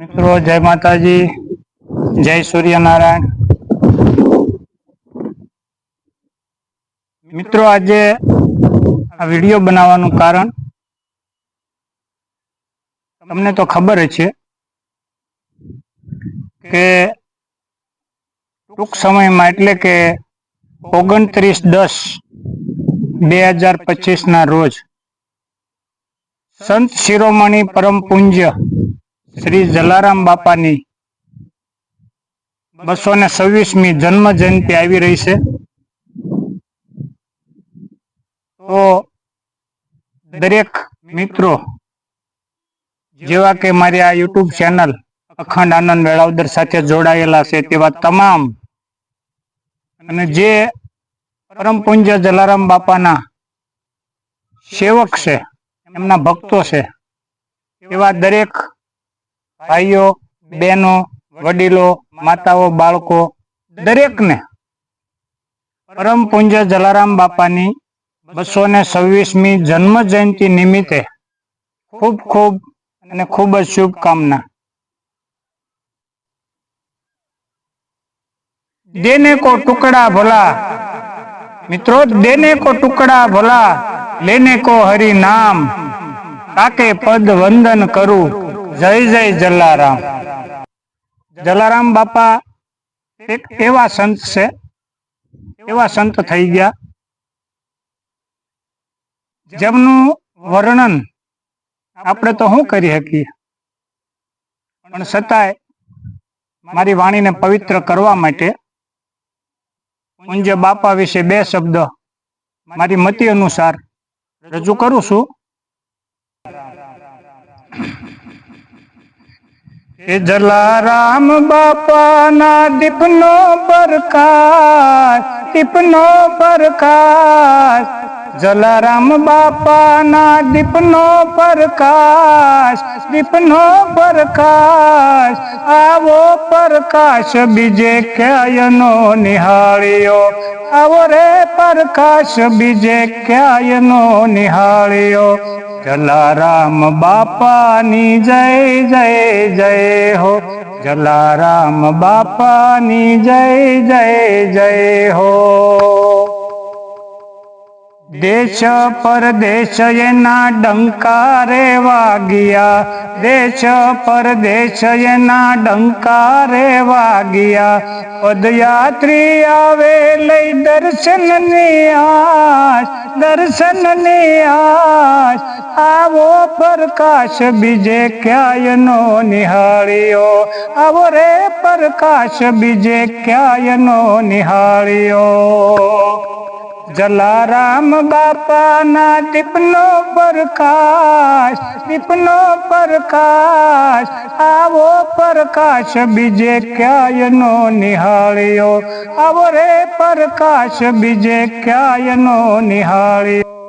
મિત્રો, જય માતાજી, જય સૂર્યનારાયણ. મિત્રો, આજે આ વીડિયો બનાવવાનું કારણ તમને તો ખબર છે કે ટૂંક સમયમાં એટલે કે ઓગણત્રીસ દસ બે હજાર પચીસ ના રોજ સંત શિરોમણી પરમ પૂજ્ય શ્રી જલારામ બાપાની બસો ને છવ્વીસમી જન્મ જયંતિ આવી રહી છે. તો દરેક મિત્રો, જેવા કે મારી આ યુટ્યુબ ચેનલ અખંડ આનંદ વેળાવદર સાથે જોડાયેલા છે, તેવા તમામ અને જે પરમ પૂજ્ય જલારામ બાપાના સેવક છે, એમના ભક્તો છે, એવા દરેક ભાઈઓ, બહેનો, વડીલો, માતાઓ, બાળકો, દરેકને પરમ પૂજ્ય જલારામ બાપાની બસો ને છવ્વીસમી જન્મ જયંતિ નિમિત્તે ખૂબ ખૂબ અને ખૂબ જ શુભકામના. દેને કો ટુકડા ભલા, મિત્રો, દેને કો ટુકડા ભલા, લેને કો હરિ નામ તાકે પદ વંદન કરું. જય જય જલારામ. જલારામ બાપા, એક એવા સંત છે, એવા સંત થઈ ગયા. જેમનું વર્ણન આપણે તો શું કરી શકીએ? પણ છતાંય મારી વાણીને પવિત્ર કરવા માટે પૂંજ્ય બાપા વિશે બે શબ્દ મારી મતિ અનુસાર રજૂ કરું છું. એ જલારામ બાપાના દીપનો પ્રકાશ દીપનો પ્રકાશ જલારામ બાપાના દીપનો પ્રકાશ દીપનો પ્રકાશ આવો પ્રકાશ બીજે ક્યાંયનો નિહાળ્યો? આવો રે પ્રકાશ બીજે ક્યાંયનો નિહાળ્યો? જલારામ બાપાની જય જય જય હો. જલારામ બાપાની જય જય જય હો. દેશ પરદેશ એના ડંકારે વાગ્યા. દેશ પરદેશ એના ડંકારે વાગ્યા. પદયાત્રી આવે લઈ દર્શન આશ. દર્શન આશ આવો પ્રકાશ બીજે ક્યાંયનો નિહાળ્યો? આવો રે પ્રકાશ બીજે ક્યાંયનો નિહાળ્યો? જલારામ બાપાના દીપનો પ્રકાશ દીપનો પ્રકાશ, આવો પ્રકાશ બીજે ક્યાંયનો નિહાળ્યો? આવો રે પ્રકાશ બીજે ક્યાંયનો નિહાળ્યો?